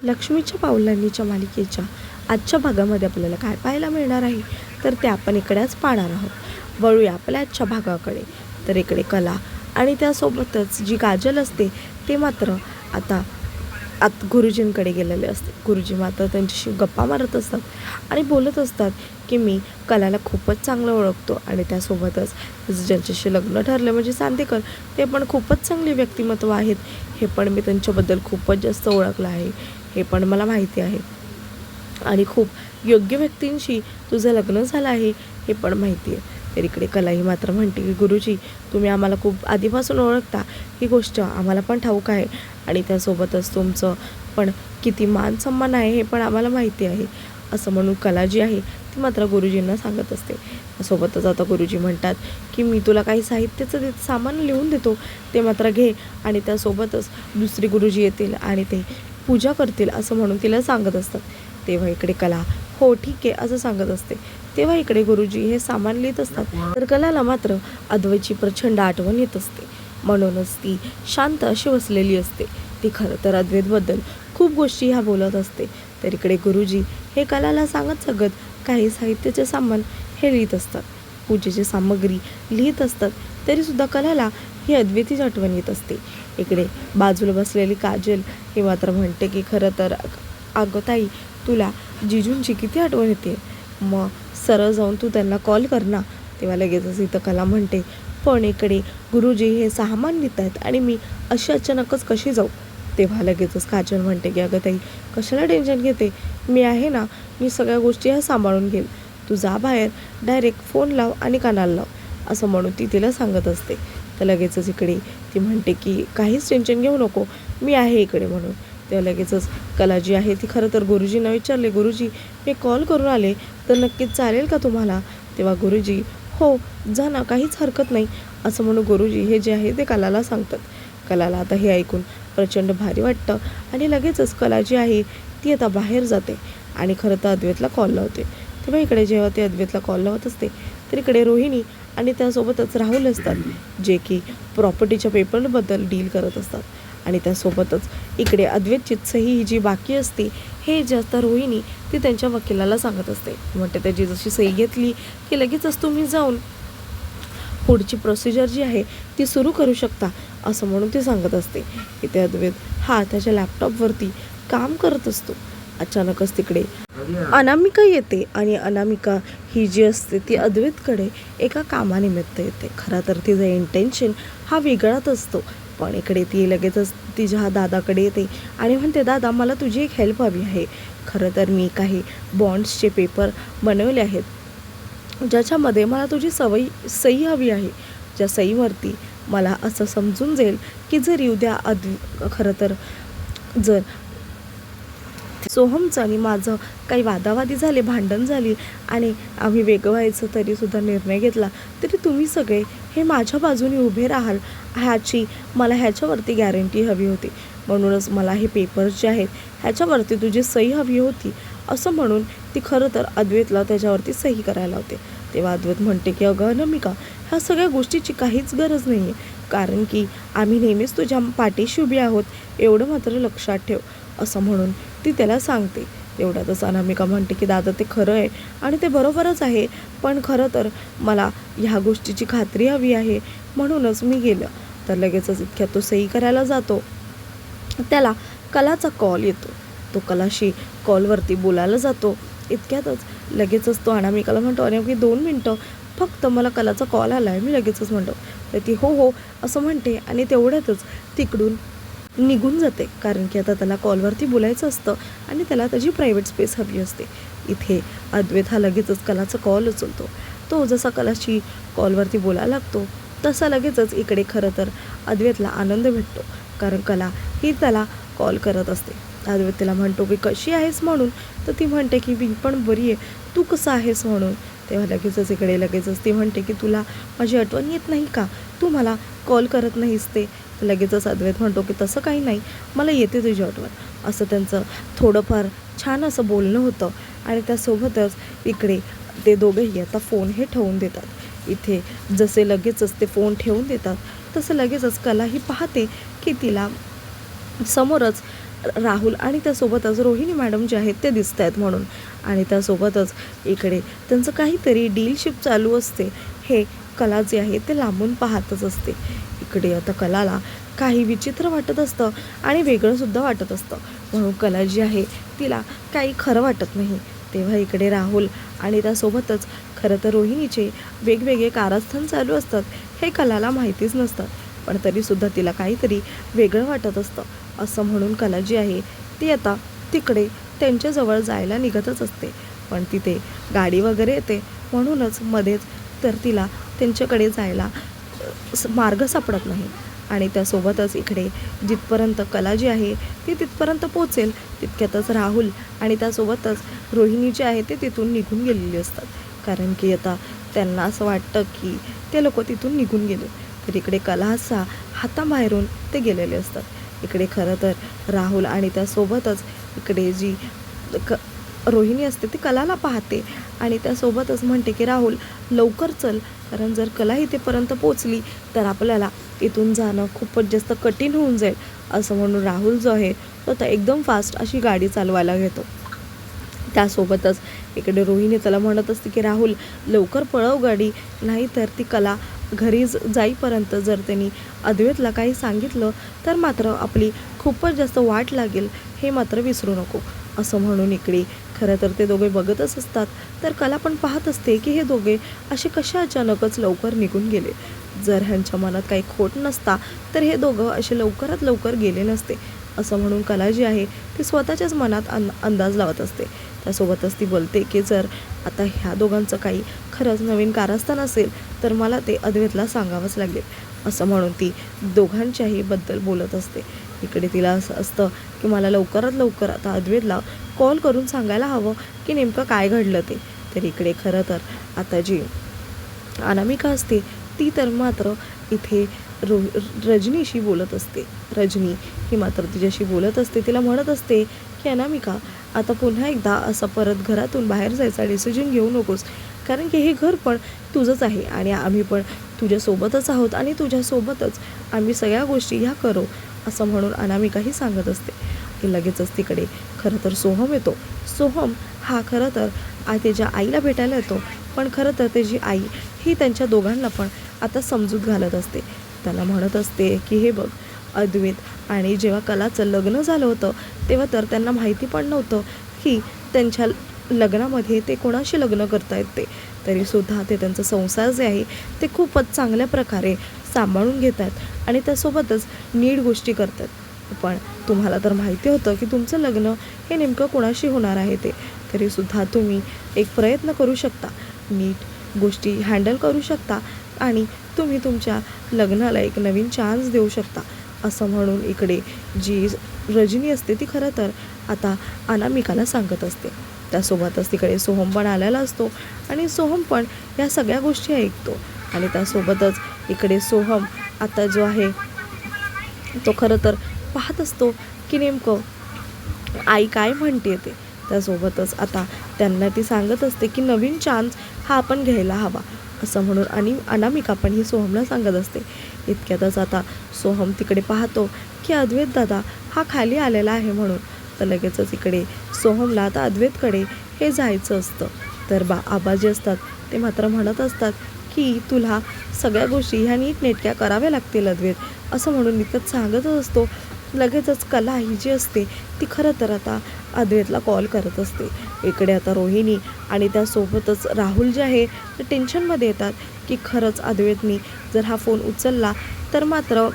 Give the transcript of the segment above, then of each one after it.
लक्ष्मीच्या पावलांनीच्या मालिकेच्या आजच्या भागामध्ये आपल्याला काय पाहायला मिळणार आहे? तर ते आपण इकडेच पाहणार आहोत. वळूया आपल्या आजच्या भागाकडे. तर इकडे कला आणि त्यासोबतच जी काजल असते ते मात्र आता आत गुरुजींकडे गेलेले असते. गुरुजी मात्र त्यांच्याशी गप्पा मारत असतात आणि बोलत असतात की मी कलाला खूपच चांगलं ओळखतो आणि त्यासोबतच ज्यांच्याशी लग्न ठरलं म्हणजे सांदेकर ते पण खूपच चांगले व्यक्तिमत्व आहेत. हे पण मी त्यांच्याबद्दल खूपच जास्त ओळखलं आहे. हे पण मला माहिती आहे. आणि खूप योग्य व्यक्तींशी तुझं लग्न झालं आहे हे पण माहिती आहे. तर इकडे कलाही मात्र म्हणते की गुरुजी तुम्ही आम्हाला खूप आधीपासून ओळखता. ही गोष्ट आम्हाला पण ठाऊक आहे. आणि त्यासोबतच तुमचं पण किती मान सन्मान आहे हे पण आम्हाला माहिती आहे. असं म्हणून कला जी आहे ती मात्र गुरुजींना सांगत असते. सोबतच आता गुरुजी म्हणतात की मी तुला काही साहित्याचं ते सामान लिहून देतो ते मात्र घे. आणि त्यासोबतच दुसरे गुरुजी येतील आणि ते पूजा करतील असं म्हणून तिला सांगत असतात. तेव्हा इकडे कला हो ठीक आहे असं सांगत असते. तेव्हा इकडे गुरुजी हे सामान लिहित असतात. तर कलाला मात्र अद्वैची प्रचंड आठवण येत असते. म्हणूनच ती शांत अशी बसलेली असते. ती खरं तर अद्वैतबद्दल खूप गोष्टी ह्या बोलत असते. तर इकडे गुरुजी हे कलाला सांगत सांगत काही साहित्याचे सामान हे लिहित असतात. पूजेची सामग्री लिहित असतात. तरीसुद्धा कलाला ही अद्वितीच आठवण येत असते. इकडे बाजूला बसलेली काजल हे मात्र म्हणते की खरं तर अगं ताई तुला जिजूंची किती आठवण येते. मग सरळ जाऊन तू त्यांना कॉल कर ना. तेव्हा लगेचच इथं कला म्हणते पण इकडे गुरुजी हे सामान लिहित आहेत आणि मी अशी अचानकच कशी जाऊ? तेव्हा लगेचच काजल म्हणते की अगं ताई कशाला टेन्शन घेते? मी आहे ना मी सगळ्या गोष्टी ह्या सांभाळून घेईल. तू जा बाहेर डायरेक्ट फोन लाव आणि कानाला लाव. असं म्हणून ती तिला सांगत असते. तर लगेचच इकडे ती म्हणते की काहीच टेन्शन घेऊ नको मी आहे इकडे म्हणून. तेव्हा लगेचच कला जी आहे ती खरं तर गुरुजींना विचारले गुरुजी मी कॉल करून आले तर नक्कीच चालेल का तुम्हाला? तेव्हा गुरुजी हो जा ना काहीच हरकत नाही. असं म्हणून गुरुजी हे जे आहे ते कलाला सांगतात. कलाला आता हे ऐकून प्रचंड भारी वाटतं आणि लगेचच कला जी आहे ती आता बाहेर जाते आणि खरं तर अद्वैतला कॉल लावते. तेव्हा इकडे जेव्हा ते अद्वैतला कॉल लावत असते तर इकडे रोहिणी आणि त्यासोबतच राहुल असतात जे की प्रॉपर्टीच्या पेपरबद्दल डील करत असतात. आणि त्यासोबतच इकडे अद्वैतची सही ही जी बाकी असते हे जे असतं रोहिणी ती त्यांच्या वकिलाला सांगत असते. म्हणते त्याची जशी सही घेतली की लगेचच तुम्ही जाऊन पुढची प्रोसिजर जी आहे ती सुरू करू शकता असं म्हणून ती सांगत असते. इथे अद्वैत हा त्याच्या लॅपटॉपवरती काम करत असतो. अचानकच तिकडे अनामिका येते आणि अनामिका ही जी असते ती अद्वैतकडे एका कामानिमित्त येते. खरं तर तिचं इंटेन्शन हा वेगळाच असतो. पण इकडे ती लगेचच तिच्या दादाकडे येते आणि म्हणते दादा मला तुझी एक हेल्प हवी आहे. खरं तर मी काही बॉन्ड्सचे पेपर बनवले आहेत. ज्याच्यामध्ये मला तुझी सवयी सही हवी आहे. ज्या सहीवरती मला असं समजून जाईल की जर उद्या अद खरं तर जर सोहमचं आणि माझं काही वादावादी झाले भांडण झाली आणि आम्ही वेगळं व्हायचं तरीसुद्धा निर्णय घेतला. तरी तुम्ही सगळे हे माझ्या बाजूने उभे राहाल ह्याची मला ह्याच्यावरती गॅरंटी हवी होती. म्हणूनच मला हे पेपर्स जे आहेत ह्याच्यावरती तुझी सही हवी होती असं म्हणून ती खरं तर अद्वैतला त्याच्यावरती सही करायला होते. तेव्हा अद्वैत म्हणते की अगं अनमिका ह्या सगळ्या गोष्टीची काहीच गरज नाही आहे कारण की आम्ही नेहमीच तुझ्या पाठीशी उभी आहोत एवढं मात्र लक्षात ठेव असं म्हणून ती त्याला सांगते. तेवढ्यातच अनामिका म्हणते की दादा ते खरं आहे आणि ते बरोबरच आहे. पण खरं तर मला ह्या गोष्टीची खात्री हवी आहे. म्हणूनच मी गेलं. तर लगेचच इतक्या तो सही करायला जातो. त्याला कलाचा कॉल येतो. तो कलाशी कॉलवरती बोलायला जातो. इतक्यातच लगेचच तो अनामिकाला म्हणतो अनामिकी दोन मिनटं. फक्त मला कलाचा कॉल आला आहे मी लगेचच म्हणतो. तर ती हो हो असं म्हणते आणि तेवढ्यातच तिकडून निघून जाते. कारण की आता त्याला कॉलवरती बोलायचं असतं आणि त्याला त्याची प्रायव्हेट स्पेस हवी असते. इथे अद्वैत हा लगेचच कलाचा कॉल उचलतो. तो जसा कलाशी कॉलवरती बोलायला लागतो तसा लगेचच इकडे खरं तर अद्वैतला आनंद भेटतो. कारण कला ही त्याला कॉल करत असते. अद्वैत तिला म्हणतो की कशी आहेस म्हणून? तर ती म्हणते की मी पण बरी आहे. तू कसं आहेस म्हणून? तेव्हा लगेचच इकडे लगेचच ती म्हणते की तुला माझी आठवण येत नाही का? तू मला कॉल करत नाहीस ते. लगेचच अद्वैत म्हणतो की तसं काही नाही. मला येते तुझी आठवण असं त्यांचं थोडंफार छान असं बोलणं होतं. आणि त्यासोबतच इकडे ते दोघेही आता फोन हे ठेवून देतात. इथे जसे लगेचच ते फोन ठेवून देतात तसं लगेचच कला ही पाहते की तिला समोरच राहुल आणि त्यासोबतच रोहिणी मॅडम जे आहेत ते दिसत आहेत म्हणून. आणि त्यासोबतच इकडे त्यांचं काहीतरी डीलशिप चालू असते. हे कला जे आहे ते लांबून पाहतच असते. इकडे आता कलाला काही विचित्र वाटत असतं आणि वेगळंसुद्धा वाटत असतं. म्हणून कला जी आहे तिला काही खरं वाटत नाही. तेव्हा इकडे राहुल आणि त्यासोबतच खरं तर रोहिणीचे वेगवेगळे कारस्थान चालू असतात हे कलाला माहितीच नसतं पण तरीसुद्धा तिला काहीतरी वेगळं वाटत असतं. असं म्हणून कला जी आहे ती आता तिकडे त्यांच्याजवळ जायला निघतच असते. पण तिथे गाडी वगैरे येते म्हणूनच मध्येच तर तिला त्यांच्याकडे जायला स- मार्ग सापडत नाही. आणि त्यासोबतच इकडे जिथपर्यंत कला जी आहे ती तिथपर्यंत पोचेल तितक्यातच राहुल आणि त्यासोबतच रोहिणी जी आहे ते तिथून निघून गेलेली असतात. कारण की आता त्यांना असं वाटतं की ते लोक तिथून निघून गेले. तर इकडे कलासा हाताबाहेरून ते गेलेले असतात. इकडे खरं तर राहुल आणि त्यासोबतच इकडे जी क रोहिणी असते ती कलाला पाहते. आणि त्यासोबतच म्हणते की राहुल लवकर चल. कारण जर कला इथेपर्यंत पोचली तर आपल्याला इथून जाणं खूपच जास्त कठीण होऊन जाईल असं म्हणून राहुल जो आहे तो आता एकदम फास्ट अशी गाडी चालवायला घेतो. त्यासोबतच इकडे रोहिणी त्याला म्हणत असते की राहुल लवकर पळव गाडी नाहीतर ती कला घरी जाईपर्यंत जर त्यांनी अद्वैतला काही सांगितलं तर मात्र आपली खूपच जास्त वाट लागेल हे मात्र विसरू नको. असं म्हणून इकडे. खरं तर ते दोघे बघतच असतात. तर कला पण पाहत असते की हे दोघे असे कशा अचानकच लवकर निघून गेले. जर ह्यांच्या मनात काही खोट नसता तर हे दोघं असे लवकरात लवकर गेले नसते. असं म्हणून कला जी आहे ती स्वतःच्याच मनात अन अंदाज लावत असते. त्यासोबतच ती बोलते की जर आता ह्या दोघांचं काही खरंच नवीन कारस्थान असेल तर मला ते अद्वैतला सांगावंच लागेल. असं म्हणून ती दोघांच्याही बद्दल बोलत असते. इकडे तिला असं असतं की मला लवकरात लवकर आता अद्वेदला कॉल करून सांगायला हवं की नेमकं काय घडलं ते. तर इकडे खरं तर आता जी अनामिका असते ती तर मात्र इथे रो रजनीशी बोलत असते. रजनी ही मात्र तिच्याशी बोलत असते तिला म्हणत असते की अनामिका आता पुन्हा एकदा असं परत घरातून बाहेर जायचा डिसिजन घेऊ नकोस. कारण की हे घर पण तुझंच आहे आणि आम्ही पण तुझ्यासोबतच आहोत आणि तुझ्यासोबतच आम्ही सगळ्या गोष्टी ह्या करू. असं म्हणून अनामिकाही सांगत असते. की लगेचच तिकडे. खरं तर सोहम येतो. सोहम हा खरं तर आ त्याच्या आईला भेटायला येतो. पण खरं तर त्याची आई ही त्यांच्या दोघांना पण आता समजूत घालत असते. त्याला म्हणत असते की हे बघ अद्वित आणि जेव्हा कलाचं लग्न झालं होतं तेव्हा तर त्यांना माहिती पण नव्हतं की त्यांच्या लग्नामध्ये ते कोणाशी लग्न करता येते तरीसुद्धा ते त्यांचा संसार जे आहे ते खूपच चांगल्या प्रकारे सांभाळून घेत आहेत आणि त्यासोबतच नीट गोष्टी करतात. पण तुम्हाला तर माहिती होतं की तुमचं लग्न हे नेमकं कोणाशी होणार आहे ते. तरीसुद्धा तुम्ही एक प्रयत्न करू शकता. नीट गोष्टी हँडल करू शकता आणि तुम्ही तुमच्या लग्नाला एक नवीन चान्स देऊ शकता. असं म्हणून इकडे जी रजनी असते ती खरं तर आता अनामिकाला सांगत असते. त्यासोबतच तिकडे सोहम पण आलेला असतो आणि सोहम पण या सगळ्या गोष्टी ऐकतो. आणि त्यासोबतच इकडे सोहम आता जो आहे तो खरं तर पाहत असतो की नेमकं आई काय म्हणते ते. त्यासोबतच आता त्यांना ती सांगत असते की नवीन चान्स हा आपण घ्यायला हवा. असं म्हणून आणि अनामिका पण ही सोहमला सांगत असते. इतक्यातच आता सोहम तिकडे पाहतो की अद्वैत दादा हा खाली आलेला आहे म्हणून. तर लगेचच इकडे सोहमला आता अद्वैतकडे हे जायचं असतं. तर बा आबा जे असतात ते मात्र म्हणत असतात की तुला सगळ्या गोष्टी ह्या नीटनेटक्या कराव्या लागतील अद्वैत. असं म्हणून इतकंच सांगतच असतो. लगेचच कला ही जी असते ती खरं तर आता अद्वैतला कॉल करत असते. इकडे आता रोहिणी आणि त्यासोबतच राहुल जे आहे ते टेन्शनमध्ये येतात की खरंच अद्वैतनी जर हा फोन उचलला तर मात्र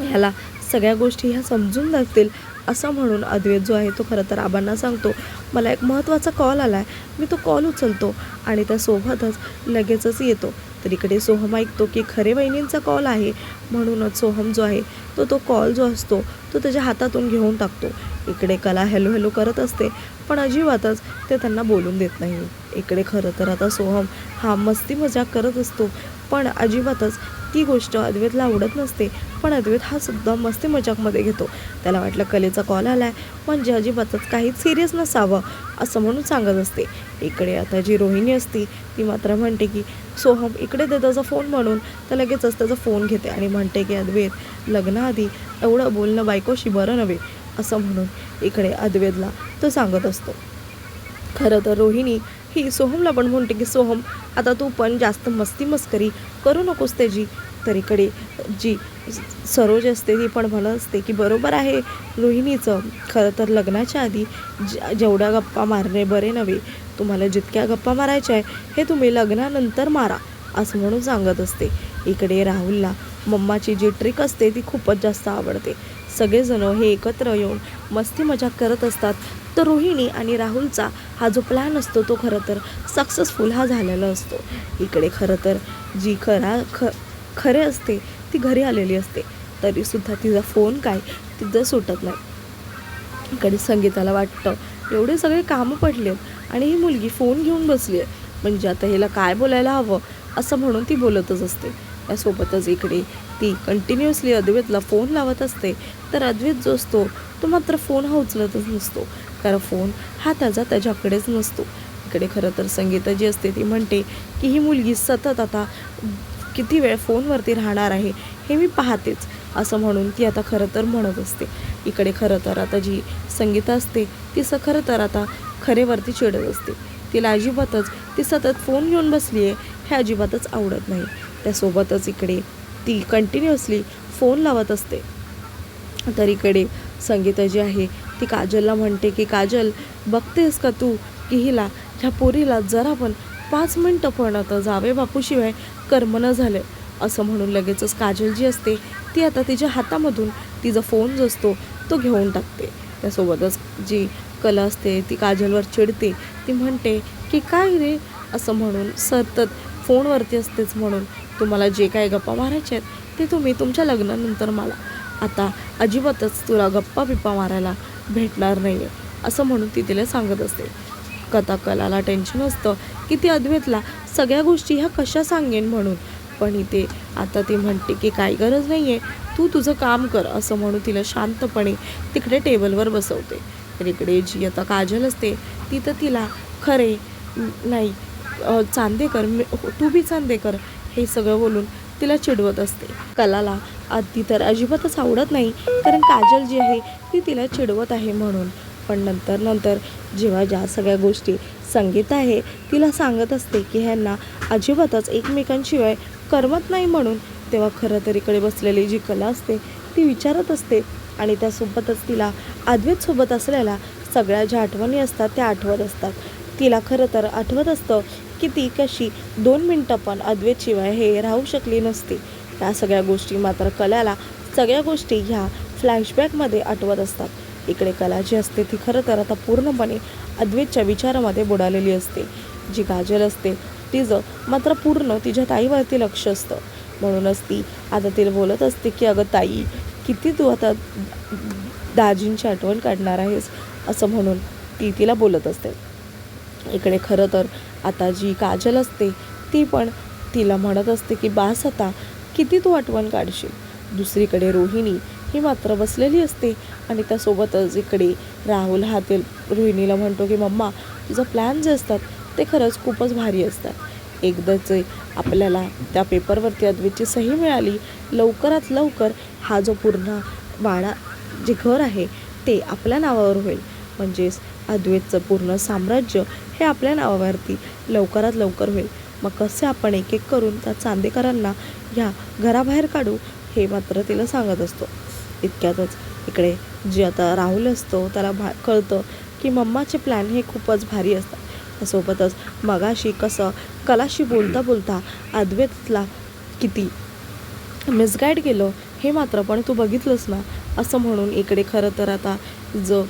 ह्याला सगळ्या गोष्टी ह्या समजून जातील. असं म्हणून अद्वैत जो आहे तो खरं तर आबांना सांगतो मला एक महत्त्वाचा कॉल आला आहे मी तो कॉल उचलतो आणि त्यासोबतच लगेचच येतो. तर इकडे सोहम ऐकतो की खरे वहिनींचा कॉल आहे. म्हणूनच सोहम जो आहे तो तो कॉल जो असतो तो त्याच्या हातातून घेऊन टाकतो. इकडे कला हॅलो हॅलो करत असते पण अजिबातच ते त्यांना बोलून देत नाही. इकडे खरं तर आता सोहम हा मस्ती मजाक करत असतो. पण अजिबातच ती गोष्ट अद्वैतला आवडत नसते. पण अद्वैत हा सुद्धा मस्ती मजाकमध्ये घेतो. त्याला वाटलं कलेचा कॉल आला आहे म्हणजे अजिबातच काहीच सिरियस नसावं असं म्हणून सांगत असते. इकडे आता जी रोहिणी असती ती मात्र म्हणते की सोहम इकडे दे त्याचा फोन म्हणून. तर लगेचच त्याचा फोन घेते आणि म्हणते की अद्वैत लग्नाआधी एवढं बोलणं बायकोशी बरं नव्हे असं म्हणून इकडे अद्वैतला तो सांगत असतो. खरं तर रोहिणी ही सोहमला पण म्हणते की सोहम आता तू पण जास्त मस्ती मस्करी करू नकोस त्याची. तर इकडे जी सरोज असते ती पण म्हणत असते की बरोबर आहे रोहिणीचं. खरं तर लग्नाच्या आधी ज जेवढ्या गप्पा मारणे बरे नव्हे. तुम्हाला जितक्या गप्पा मारायच्या आहे हे तुम्ही लग्नानंतर मारा असं म्हणून सांगत असते. इकडे राहुलला मम्माची जी ट्रिक असते ती खूपच जास्त आवडते. सगळेजणं हे एकत्र येऊन मस्ती मजाक करत असतात. तर रोहिणी आणि राहुलचा हा जो प्लॅन असतो तो खरं तर सक्सेसफुल हा झालेला असतो. इकडे खरं तर जी खरा ख खरे असते ती घरी आलेली असते. तरीसुद्धा तिचा फोन काय तिथं सुटत नाही. इकडे संगीताला वाटतं एवढे सगळे कामं पडलेत आणि ही मुलगी फोन घेऊन बसली आहे. म्हणजे आता हिला काय बोलायला हवं असं म्हणून ती बोलतच असते. त्यासोबतच इकडे ती कंटिन्युअसली अद्वैतला फोन लावत असते तर अद्वैत जो असतो तो मात्र फोन हा उचलतच नसतो. कारण फोन हा त्याचा त्याच्याकडेच नसतो. इकडे खरं तर संगीता जी असते ती म्हणते की ही मुलगी सतत आता किती वेळ फोनवरती राहणार आहे हे मी पाहतेच. असं म्हणून ती आता खरं तर म्हणत असते. इकडे खरं तर आता जी संगीता असते ती स खरं तर आता खरेवरती चिडत असते. तिला अजिबातच ती सतत फोन घेऊन बसली आहे हे अजिबातच आवडत नाही. त्यासोबतच इकडे ती कंटिन्युअसली फोन लावत असते. तर इकडे संगीता जी आहे. ती काजलला म्हणते की काजल बघतेस का तू की हिला ह्या पोरीला जरा पण पाच मिनटं पण आता जावे बापूशिवाय कर्मनं झालं. असं म्हणून लगेचच काजल जी असते. ती आता तिच्या हातामधून तिचा फोन जो असतो तो घेऊन टाकते. त्यासोबतच जी कला असते ती काजलवर चिडते. ती म्हणते की काय रे? असं म्हणून सतत फोनवरती असतेच म्हणून तुम्हाला जे काही गप्पा मारायचे आहेत ते तुम्ही तुमच्या लग्नानंतर मला आता अजिबातच तुला गप्पा बिप्पा मारायला भेटणार नाही आहे असं म्हणून ती तिला सांगत असते. कथा कलाला टेन्शन असतं की ती अद्वैतला सगळ्या गोष्टी ह्या कशा सांगेन म्हणून. पण इथे आता ती म्हणते की काय गरज नाही आहे तू तुझं काम कर असं म्हणून तिला शांतपणे तिकडे टेबलवर बसवते. तर इकडे जी आता काजल असते ती तर तिला खरे नाही चांदेकर मी हो, तू बी चांदेकर हे सगळं बोलून तिला चिडवत असते. कलाला आधी तर अजिबातच आवडत नाही कारण काजल जी आहे ती तिला चिडवत आहे म्हणून. पण नंतर नंतर जेव्हा ज्या सगळ्या गोष्टी संगीत आहे तिला सांगत असते की ह्यांना अजिबातच एकमेकांशिवाय करमत नाही म्हणून. तेव्हा खरं तर इकडे बसलेली जी कला असते ती विचारत असते आणि त्यासोबतच तिला अद्वैतसोबत असलेल्या सगळ्या ज्या आठवणी असतात त्या आठवत असतात. तिला खरं तर आठवत असतं की ती कशी दोन मिनटं पण अद्वैतशिवाय हे राहू शकली नसती. या सगळ्या गोष्टी मात्र कलाला सगळ्या गोष्टी ह्या फ्लॅशबॅकमध्ये आठवत असतात. इकडे कला जी असते ती खरं तर आता पूर्णपणे अद्वैतच्या विचारामध्ये बुडालेली असते. जी काजल असते तिचं मात्र पूर्ण तिच्या ताईवरती लक्ष असतं. म्हणूनच ती आता तिला बोलत असते की अगं ताई किती तू आता दाजींची आठवण काढणार आहेस? असं म्हणून ती तिला बोलत असते. इकडे खरं तर आता जी काजल असते ती पण तिला म्हणत असते की बास आता किती तू आठवण काढशील? दुसरीकडे रोहिणी ही मात्र बसलेली असते आणि त्यासोबतच इकडे राहुल हा ते रोहिणीला म्हणतो की मम्मा तुझं प्लॅन जे असतात ते खरंच खूपच भारी असतात. एकदाच आपल्याला त्या पेपरवरती अद्वैतची सही मिळाली लवकरात लवकर हा जो पूर्ण वाडा जे घर आहे ते आपल्या नावावर होईल. म्हणजेच अद्वैतचं पूर्ण साम्राज्य हे आपल्या नावावरती लवकरात लवकर होईल. मग कसे आपण एक एक करून त्या चांदेकरांना ह्या घराबाहेर काढू हे मात्र तिला सांगत असतो. इतक्यातच इकडे जे आता राहुल असतो त्याला भा कळतं की मम्माचे प्लॅन हे खूपच भारी असतात. त्यासोबतच मगाशी कसं कलाशी बोलता बोलता अद्वैतला किती मिसगाईड केलं हे मात्र पण तू बघितलंस ना? असं म्हणून इकडे खरं तर आता जो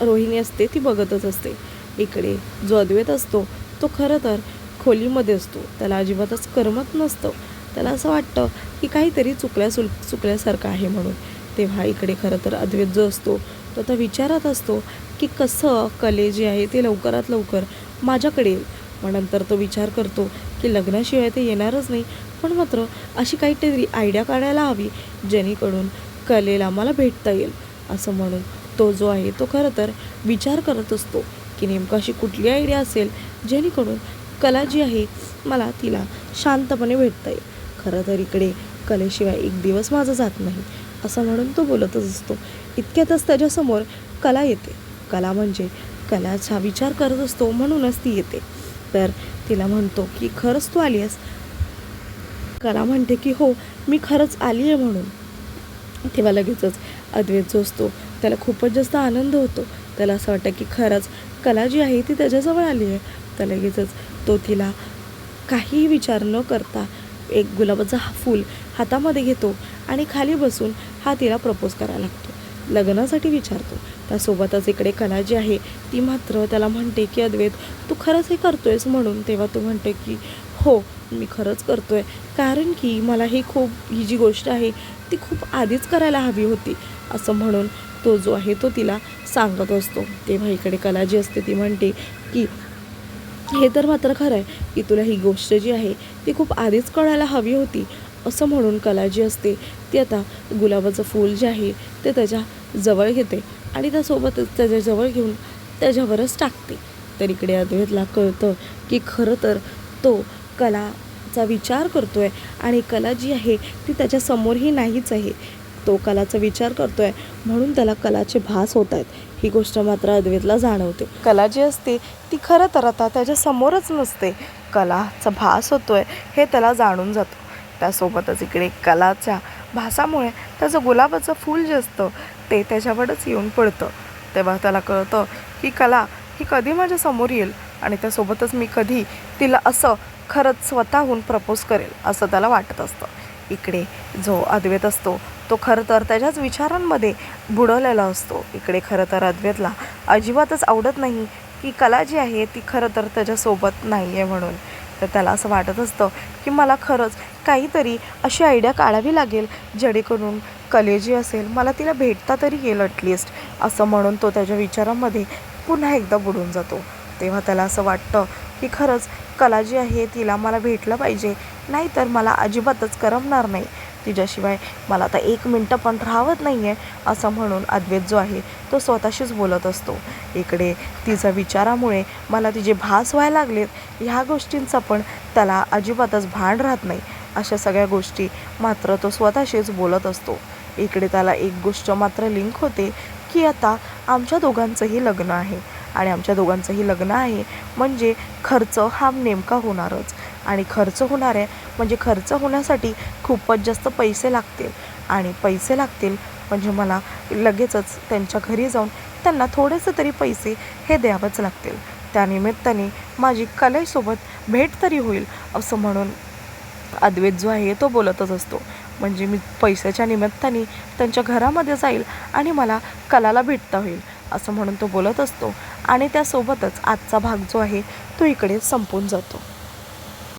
रोहिणी असते ती बघतच असते. इकडे जो अद्वैत असतो तो खरं तर खोलीमध्ये असतो. त्याला अजिबातच करमत नसतं. त्याला असं वाटतं की काहीतरी चुकल्या सुल चुकल्यासारखं आहे म्हणून. तेव्हा इकडे खरं तर अद्वैत जो असतो तो आता विचारत असतो की कसं कले जे आहे ते लवकरात लवकर माझ्याकडे येईल. मग नंतर तो विचार करतो की लग्नाशिवाय ते येणारच नाही. पण मात्र अशी काहीतरी आयडिया काढायला हवी जेणेकरून कलेला मला भेटता येईल असं म्हणून तो जो आहे तो खरं तर विचार करत असतो की नेमकं अशी कुठली आयडिया असेल जेणेकरून कला जी आहे मला तिला शांतपणे भेटता येईल खरं तर इकडे कलेशिवाय एक दिवस माझा जात नाही असं म्हणून तो बोलतच असतो. इतक्यातच त्याच्यासमोर कला येते. कला म्हणजे कलाचा विचार करत असतो म्हणूनच ती येते. तर तिला म्हणतो की खरंच तू आली आहेस कला म्हणते की हो मी खरंच आली आहे म्हणून. तेव्हा लगेचच अद्वैत जो असतो त्याला खूपच जास्त आनंद होतो. त्याला असं वाटतं की खरंच कला जी आहे ती त्याच्याजवळ आली आहे. तर लगेचच तो तिला काहीही विचार न करता एक गुलाबाचं हा फूल हातामध्ये घेतो आणि खाली बसून हा तिला प्रपोज करायला लागतो. लग्नासाठी विचारतो. त्यासोबतच इकडे कला जी आहे ती मात्र त्याला म्हणते की अद्वैत तू खरंच हे करतोयस म्हणून? तेव्हा तू म्हणते की हो मी खरंच करतोय. कारण की मला ही खूप ही जी गोष्ट आहे ती खूप आधीच करायला हवी होती. असं म्हणून तो जो आहे तो तिला सांगत असतो. तेव्हा इकडे कला जी असते ती म्हणते की हे तर मात्र खरं आहे. की तुला ही गोष्ट जी आहे ती खूप आधीच कळायला हवी होती. असं म्हणून कला जी असते. ती आता गुलाबाचं फूल जे आहे ते त्याच्याजवळ घेते आणि त्यासोबतच त्याच्याजवळ घेऊन त्याच्यावरच टाकते. तर इकडे अद्वैतला कळतं की खरं तर तो कलाचा विचार करतो आहे आणि कला जी आहे ती त्याच्यासमोरही नाहीच आहे. तो कलाचा विचार करतोय म्हणून त्याला कलाचे भास होत आहेत. ही गोष्ट मात्र अद्वैतला जाणवते. कला जी असते ती खरं तर आता त्याच्या समोरच नसते. कलाचा भास होतोय हे त्याला जाणून जातं. त्यासोबतच इकडे कलाच्या भासामुळे त्याचं गुलाबाचं फूल जे असतं ते त्याच्यावरच येऊन पडतं. तेव्हा त्याला कळतं की कला ही कधी माझ्यासमोर येईल आणि त्यासोबतच मी कधी तिला असं खरंच स्वतःहून प्रपोज करेल असं त्याला वाटत असतं. इकडे जो अद्वैत असतो तो खरं तर त्याच्याच विचारांमध्ये बुडवलेला असतो. इकडे खरं तर अद्वैतला अजिबातच आवडत नाही की कला जी आहे ती खरं तर त्याच्यासोबत नाही आहे म्हणून. तर त्याला असं वाटत असतं की मला खरंच काहीतरी अशी आयडिया काढावी लागेल जेणेकरून कले जी असेल मला तिला भेटता तरी येईल ॲटलिस्ट असं म्हणून तो त्याच्या विचारामध्ये पुन्हा एकदा बुडून जातो. तेव्हा त्याला असं वाटतं की खरंच कला जी आहे तिला मला भेटलं पाहिजे. नाहीतर मला अजिबातच करमणार नाही. तिच्याशिवाय मला आता एक मिनटं पण राहत नाही आहे असं म्हणून अद्वैत जो आहे तो स्वतःशीच बोलत असतो. इकडे तिच्या विचारामुळे मला तिचे भास व्हायला लागलेत. ह्या गोष्टींचा पण त्याला अजिबातच भान राहत नाही. अशा सगळ्या गोष्टी मात्र तो स्वतःशीच बोलत असतो. इकडे त्याला एक गोष्ट मात्र लिंक होते की आता आमच्या दोघांचंही लग्न आहे. आणि आमच्या दोघांचंही लग्न आहे म्हणजे खर्च हा नेमका होणारच. आणि खर्च होणार आहे म्हणजे खर्च होण्यासाठी खूपच जास्त पैसे लागतील. आणि पैसे लागतील म्हणजे मला लगेचच त्यांच्या घरी जाऊन त्यांना थोडेसे तरी पैसे हे द्यावंच लागतील. त्यानिमित्ताने माझी कलेसोबत भेट तरी होईल असं म्हणून अद्वैत जो आहे तो बोलतच असतो. म्हणजे मी पैशाच्या निमित्ताने त्यांच्या घरामध्ये जाईल आणि मला कलाला भेटता होईल असं म्हणून तो बोलत असतो. आणि त्यासोबतच आजचा भाग जो आहे तो इकडे संपून जातो.